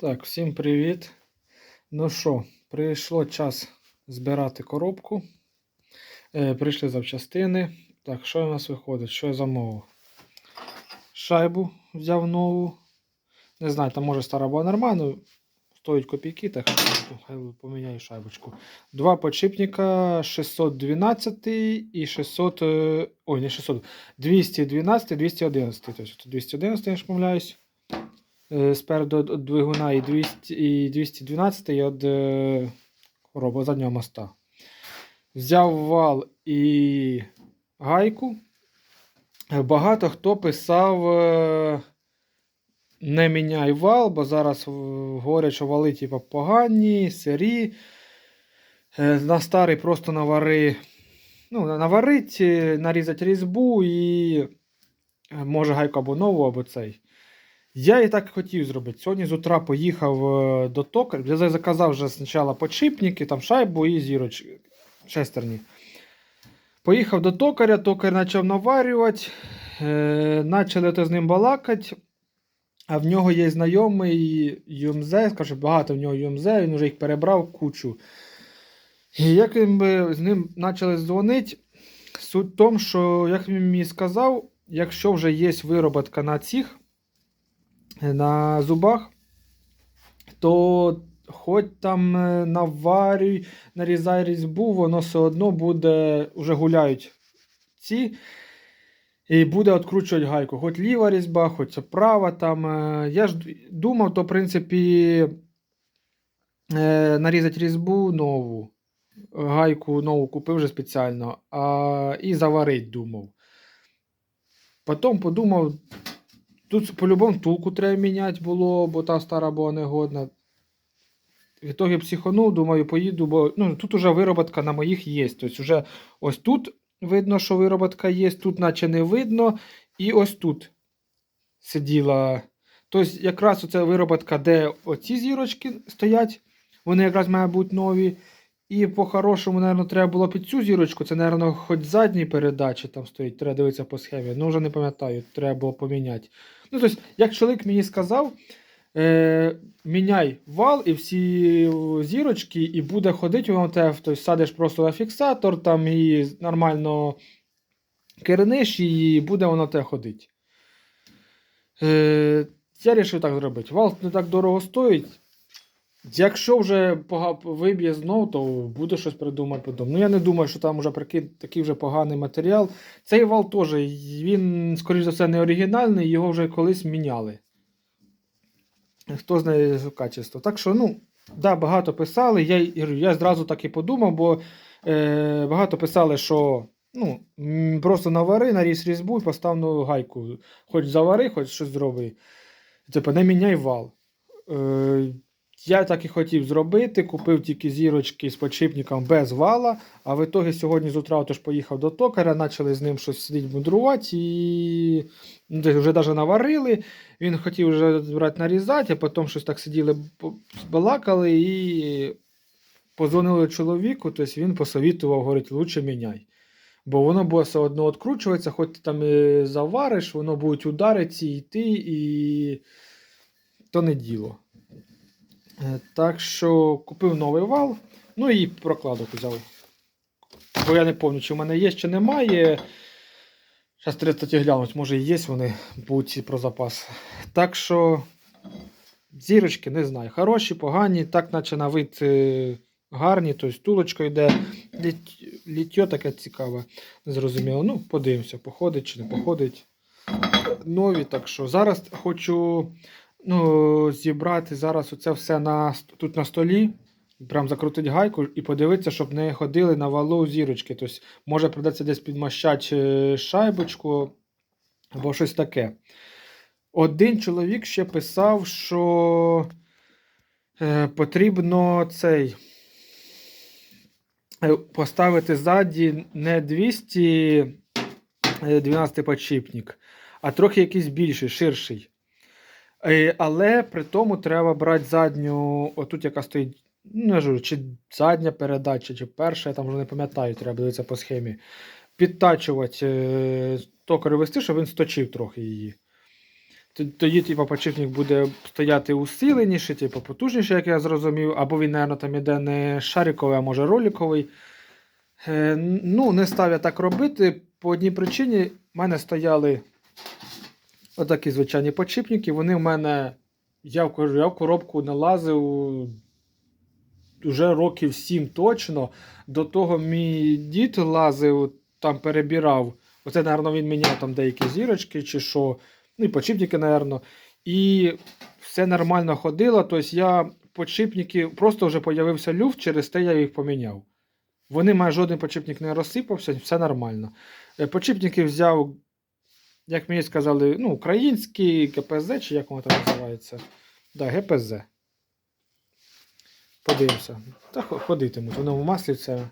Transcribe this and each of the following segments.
Так, всім привіт. Ну що, прийшло час збирати коробку. Е, прийшли запчастини. Так, що у нас виходить? Що я замовив? Шайбу взяв нову. Не знаю, там може стара була нормально. Стоїть копійки, так поміняю шайбочку. Два подшипника 612 і 600. е, Ой, не 600. 212 211. Тобто 211, я ж помиляюсь. Е, Спереду від двигуна і 200, і 212 від е, робо заднього моста. Взяв вал і гайку. Е, Багато хто писав не міняй вал, бо зараз говорять, що вали типу, погані, сирі. На старий просто навари. Ну, наварить, нарізати різьбу і може гайку або нову, або цей. Я і так хотів зробити. Сьогодні з утра поїхав е, до токаря. Я заказав вже спочатку подшипники, там шайбу і зірочки шестерні. Поїхав до токаря, токар почав наварювати, е, почали з ним балакати. А в нього є знайомий ЮМЗ, каже, багато в нього ЮМЗ, він вже їх перебрав кучу. І як би з ним почали дзвонити, суть в тому, що, як він мені сказав, якщо вже є вироботка на цих, на зубах, то хоч там е, наварюй, нарізай різьбу, воно все одно буде, вже гуляють ці. І буде відкручувати гайку. Хоч ліва різьба, хоч права там. е, Я ж думав, то, в принципі, е, нарізати різьбу нову. Гайку нову купив вже спеціально, а, і заварить думав. Потім подумав, тут по-любому втулку треба міняти було, бо та стара була негодна. В ітогі психанув, думаю, поїду, бо ну, тут уже вироботка на моїх є. Тобто вже ось тут видно, що вироботка є, тут наче не видно, і ось тут сиділа. Тобто, якраз оця вироботка, де оці зірочки стоять, вони якраз мають бути нові. І по-хорошому, мабуть, треба було під цю зірочку. Це, мабуть, хоч задні передачі там стоїть, треба дивитися по схемі. Ну, вже не пам'ятаю, треба було поміняти. Ну, тобто, як чоловік мені сказав, е, міняй вал і всі зірочки, і буде ходити воно те, тобто садиш просто на фіксатор там і нормально керниш, і буде воно те ходити. Е, я вирішив так зробити. Вал не так дорого стоїть. Якщо вже виб'є знов, то буде щось придумати потім. Ну я не думаю, що там вже такий вже поганий матеріал. Цей вал теж, він, скоріш за все, не оригінальний, його вже колись міняли. Хто знає качество. Так що, ну, да, багато писали. Я, я зразу так і подумав, бо е, багато писали, що ну, просто навари, наріз різьбу і постав гайку. Хоч завари, хоч щось зроби. Типу, не міняй вал. Е, я так і хотів зробити, купив тільки зірочки з подшипником без вала, а в ітогі сьогодні з утра теж поїхав до токаря, почали з ним щось сидіти мудрувати і ну, вже навіть наварили. Він хотів вже брати нарізати, а потім щось так сиділи, балакали і позвонили чоловіку, тобто він посовітував, говорить, лучше міняй. Бо воно буде все одно відкручуватися, хоч ти там і завариш, воно будуть ударити і йти, і то не діло. Е, Так що купив новий вал, ну і прокладок взяв. Бо я не пам'ятаю, чи в мене є, чи немає. Зараз треба кстати, глянути, може і є вони будуть про запас. Так що зірочки, не знаю. Хороші, погані, так наче на вид е, гарні, тобто тулочка йде. Літ- Ліття таке цікаве. Зрозуміло. Ну, подивимося, походить чи не походить. Нові, так що зараз хочу ну, зібрати зараз оце все на, тут на столі. Прям закрутити гайку і подивитися, щоб не ходили на валу зірочки. Тобто, може придеться десь підмащати е, шайбочку або щось таке. Один чоловік ще писав, що е, потрібно цей е, поставити ззаді не 212 подшипник, а трохи якийсь більший, ширший. Е, Але при тому треба брати задню, отут яка стоїть, ну, я ж чи задня передача, чи перша, я там вже не пам'ятаю, треба дивитися по схемі. Підтачувати е, токар вести, щоб він сточив трохи її. тоді, типу, подшипник буде стояти усиленіше, типу, потужніше, як я зрозумів, або він, мабуть, там іде не шариковий, а може роликовий. Е, ну, не став я так робити. По одній причині в мене стояли отакі звичайні подшипники. Вони в мене, я в, я в коробку налазив вже років 7 точно. До того мій дід лазив, там перебирав. Оце, напевно, він міняв там деякі зірочки чи що. Ну і подшипники, напевно. І все нормально ходило. Тобто я подшипники, просто вже появився люфт, через те я їх поміняв. Вони майже жоден подшипник не розсипався, все нормально. Е, Подшипники взяв, як мені сказали, ну, український ГПЗ, чи як воно там називається. Да, ГПЗ. Подивимося. Та ходитимуть. Воно в маслі це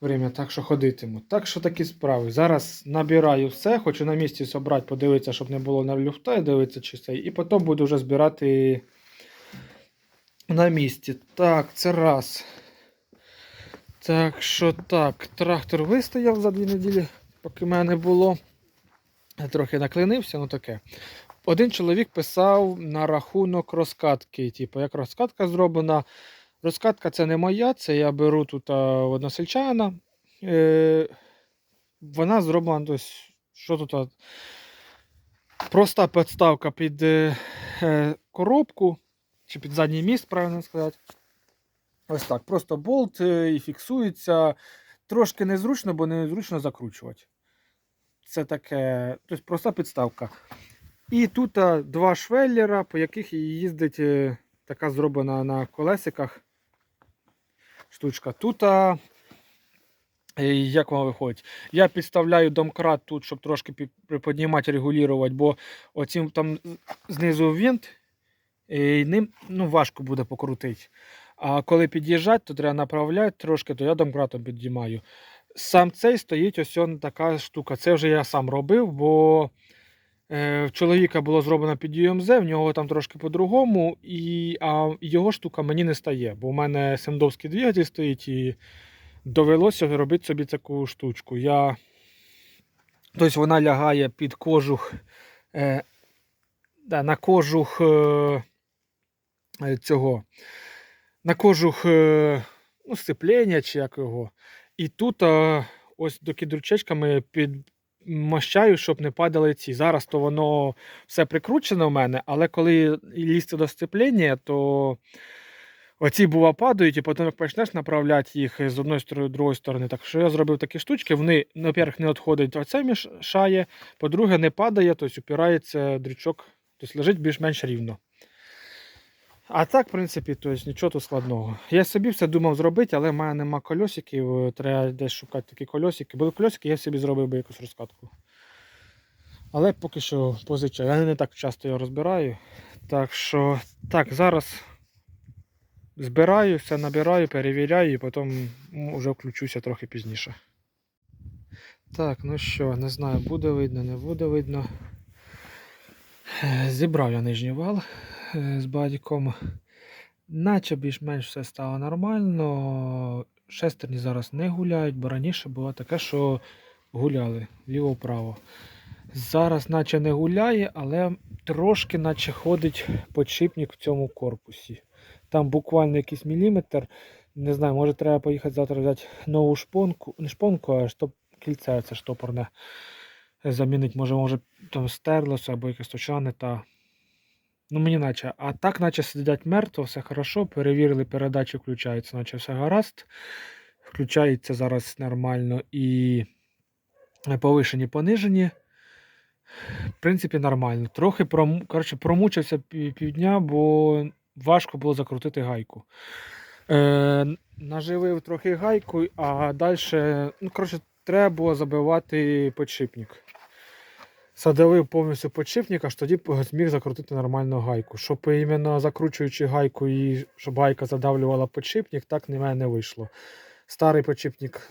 время, так що ходитимуть. Так що такі справи. Зараз набираю все, хочу на місці зібрати, подивитися, щоб не було на люфта, дивитися чи це. І потім буду вже збирати на місці. Так, це раз. Так що так, трактор вистояв за дві неділі, поки мене не було. Трохи наклинився, ну таке. Один чоловік писав на рахунок розкатки. Типу, як розкатка зроблена. Розкатка це не моя, це я беру тут односельчана. Е, вона зроблена, тобто, що тут? Проста підставка під е, е, коробку, чи під задній міст, правильно сказати. Ось так. Просто болт е, і фіксується. Трошки незручно, бо незручно закручувати. Це таке, тобто проста підставка. І тут два швеллера, по яких їздить е, така зроблена на колесиках штучка. Тут, е, як воно виходить? Я підставляю домкрат тут, щоб трошки приподнімати, регулювати, бо оцім там знизу винт, і ним ну, важко буде покрутити. А коли під'їжджати, то треба направляти трошки, то я домкратом підіймаю. Сам цей стоїть ось он така штука. Це вже я сам робив, бо е, в чоловіка було зроблено під UMZ, в нього там трошки по-другому, і, а його штука мені не стає, бо у мене сендовський двигатель стоїть і довелося робити собі таку штучку. Я... Тобто вона лягає під кожух, е, да, на кожух е, цього, на кожух е, ну, сцеплення чи як його. І тут е, ось до кідручечками підмощаю, щоб не падали ці. Зараз то воно все прикручено в мене, але коли лізти до сцеплення, то оці бува падають, і потім як почнеш направляти їх з одної сторони, з другої сторони. Так що я зробив такі штучки, вони, во-первых, не відходять, оце мішає, по-друге, не падає, тобто упирається дрючок, тобто лежить більш-менш рівно. А так, в принципі, тобто, нічого тут складного. Я собі все думав зробити, але в мене нема кольосиків, е, треба десь шукати такі кольосики. Були кольосики, я собі зробив би якусь розкатку. Але поки що позичаю. Я не так часто його розбираю. Так що, так, зараз збираю, все набираю, перевіряю і потім вже включуся трохи пізніше. Так, ну що, не знаю, буде видно, не буде видно. Е, Зібрав я нижній вал з бадіком. Наче більш-менш все стало нормально. Шестерні зараз не гуляють, бо раніше було таке, що гуляли ліво-право. Зараз наче не гуляє, але трошки наче ходить подшипник в цьому корпусі. Там буквально якийсь міліметр. Не знаю, може треба поїхати завтра взяти нову шпонку. Не шпонку, а штоп... кільце це штопорне. Замінити, може, може там стерлося або якась точна не та. Ну, мені наче. А так, наче сидять мертво, все хорошо. Перевірили, передачі включаються, наче все гаразд. Включається зараз нормально і повишені, понижені. В принципі, нормально. Трохи пром... Коротше, промучився півдня, бо важко було закрутити гайку. Е, наживив трохи гайку, а далі, ну, коротше, треба було забивати подшипник. Задавив повністю подшипник, аж тоді зміг закрутити нормальну гайку. Щоб іменно закручуючи гайку і щоб гайка задавлювала подшипник, так в мене не вийшло. Старий подшипник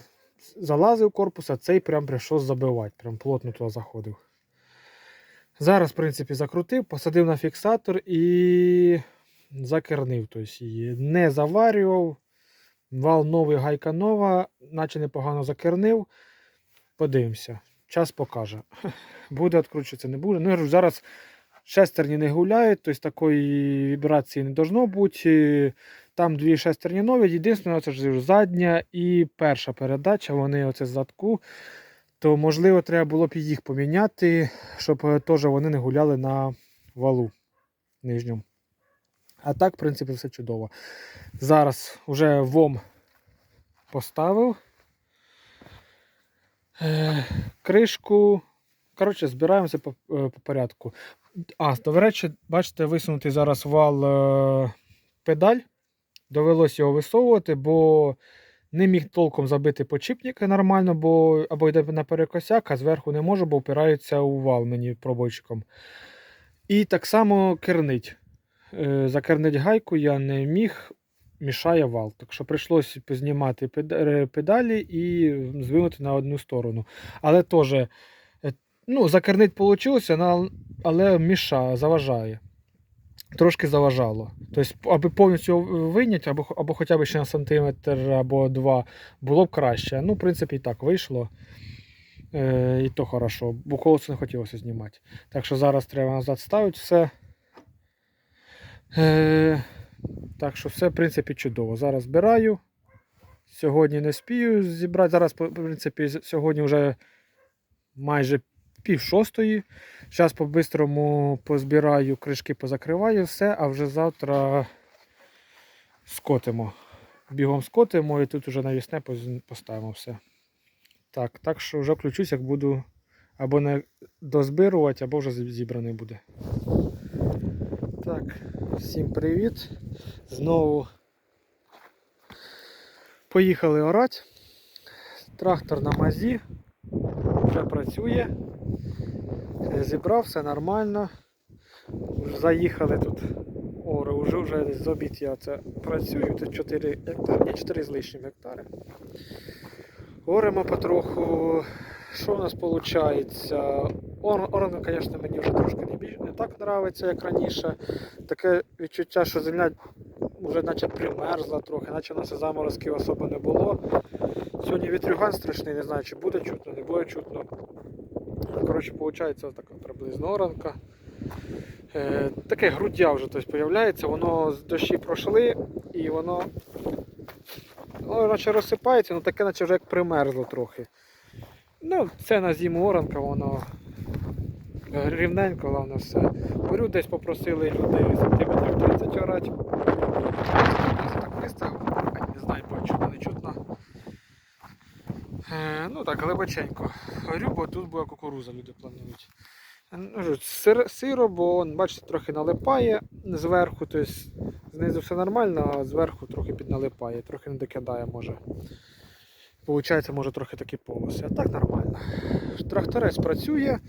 залазив корпус, а цей прям прийшов забивати, прям плотно туди заходив. Зараз, в принципі, закрутив, посадив на фіксатор і закернив. Тобто її не заварював. Вал новий, гайка нова, наче непогано закернив. Подивимося. Час покаже. Буде відкручуватися, не буде. Ну, я кажу, зараз Шестерні не гуляють, тобто такої вібрації не должно бути. Там дві шестерні нові. Єдине, це ж задня і перша передача, вони оце задку. То, можливо, треба було б їх поміняти, щоб е, теж вони не гуляли на валу нижньому. А так, в принципі, все чудово. Зараз вже ВОМ поставив. Е, кришку. Коротше, збираємося по, е, по порядку. А, до речі, бачите, висунутий зараз вал е, педаль. Довелося його висовувати, бо не міг толком забити почіпник нормально, бо або йде на перекосяк, а зверху не можу, бо впирається у вал мені пробойчиком. І так само кернить. Е, Закернить гайку я не міг, мішає вал. Так що прийшлося познімати е, педалі і звинути на одну сторону. Але теж, е, ну, закернить вийшло, але мішає, заважає. Трошки заважало. Тобто, аби повністю його вийняти, або, або хоча б ще на сантиметр або два, було б краще. Ну, в принципі, і так вийшло. Е, і то хорошо, бо колесо не хотілося знімати. Так що зараз треба назад ставити все. Е, так що все, в принципі, чудово. Зараз збираю. Сьогодні не спію зібрати. Зараз, в принципі, сьогодні вже майже пів шостої. Зараз по-бистрому позбираю кришки, позакриваю все, а вже завтра скотимо. Бігом скотимо і тут вже навісне поставимо все. Так, так що вже включусь, як буду або не дозбирувати, або вже зібраний буде. Так, всім привіт. Знову поїхали орати. Трактор на мазі. Вже працює. Е, Зібрав все нормально. Заїхали тут. Ори, вже вже з обід я це працюю. Тут 4 гектари, ні, 4 з лишнім гектари. Оремо потроху. Що у нас виходить? Орено, звісно, мені вже трошки не, більш, не так подобається, як раніше. Таке відчуття, що земля вже наче примерзла трохи, наче у нас і заморозків особо не було. Сьогодні вітрюган страшний, не знаю, чи буде чутно, не буде чутно. Коротше, виходить ось така приблизно оранка. Е, таке груддя вже тобто, появляється, воно з дощі пройшли і воно, воно наче розсипається, але таке наче вже як примерзло трохи. Ну, це на зиму оранка, воно рівненько, головне все. Беру десь попросили люди сантиметрів 30 орати. Так виставив, не знаю, бо чутно, не чутно. Е, ну так, глибоченько. Горю, бо тут буде кукуруза, люди планують. Е, ну, Сир, сиро, бо он, бачите, трохи налипає зверху, тобто знизу все нормально, а зверху трохи підналипає, трохи не докидає може. Получається, може трохи такі полоси. А так нормально. Тракторець працює.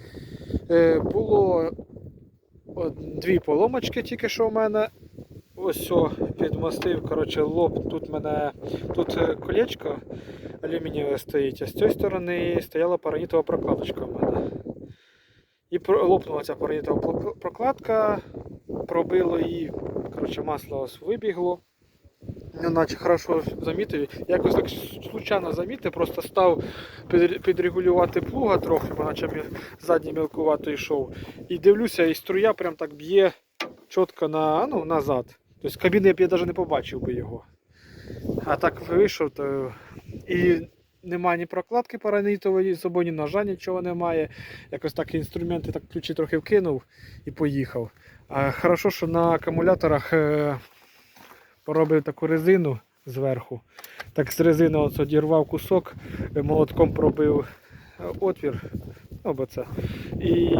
Е, було дві поломочки тільки що в мене. Ось о, підмостив, коротше, лоб. Тут мене тут е, колечко алюмінієве стоїть, а з цієї сторони стояла паранітова прокладочка в мене. І лопнула ця паранітова прокладка, пробило її, коротше, масло вибігло. Ну, наче хорошо замітив. Якось так случайно замітив, просто став підрегулювати плуга трохи, бо наче задній мілкувато йшов. І дивлюся, і струя прям так б'є чітко на, ну, назад. Тобто кабіни б я навіть не побачив би його. А так вийшов, то і немає ні прокладки паранітової, з собою ні ножа, нічого немає. Якось так інструменти, так ключі трохи вкинув і поїхав. А хорошо, що на акумуляторах е, поробив таку резину зверху. Так з резини одірвав кусок, е, молотком пробив е, отвір. Ну, бо це. І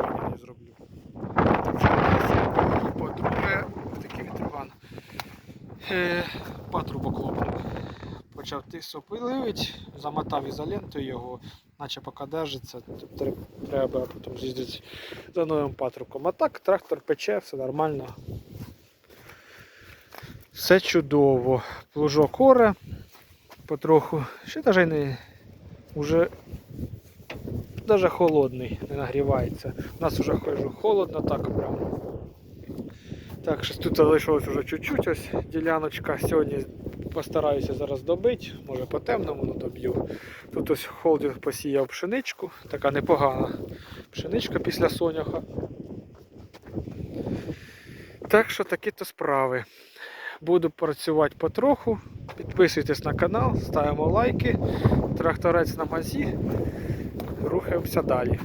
порівняння зроблю. По-друге, такий вітрюган. Е, патрубок лопнув. Почав тису пиливить, замотав ізолентою його, наче поки держиться, треба потім з'їздити за новим патрубком. А так трактор пече, все нормально. Все чудово. Плужок оре потроху. Ще навіть не уже даже холодний, не нагрівається. У нас вже хожу холодно так прям. Так, щось тут залишилось вже чуть-чуть ось діляночка. Сьогодні постараюся зараз добити, може по темному ну, доб'ю. Тут ось холдинг посіяв пшеничку, така непогана пшеничка після соняха. Так що такі то справи. Буду працювати потроху. Підписуйтесь на канал, ставимо лайки. Тракторець на мазі. Рухаємося далі.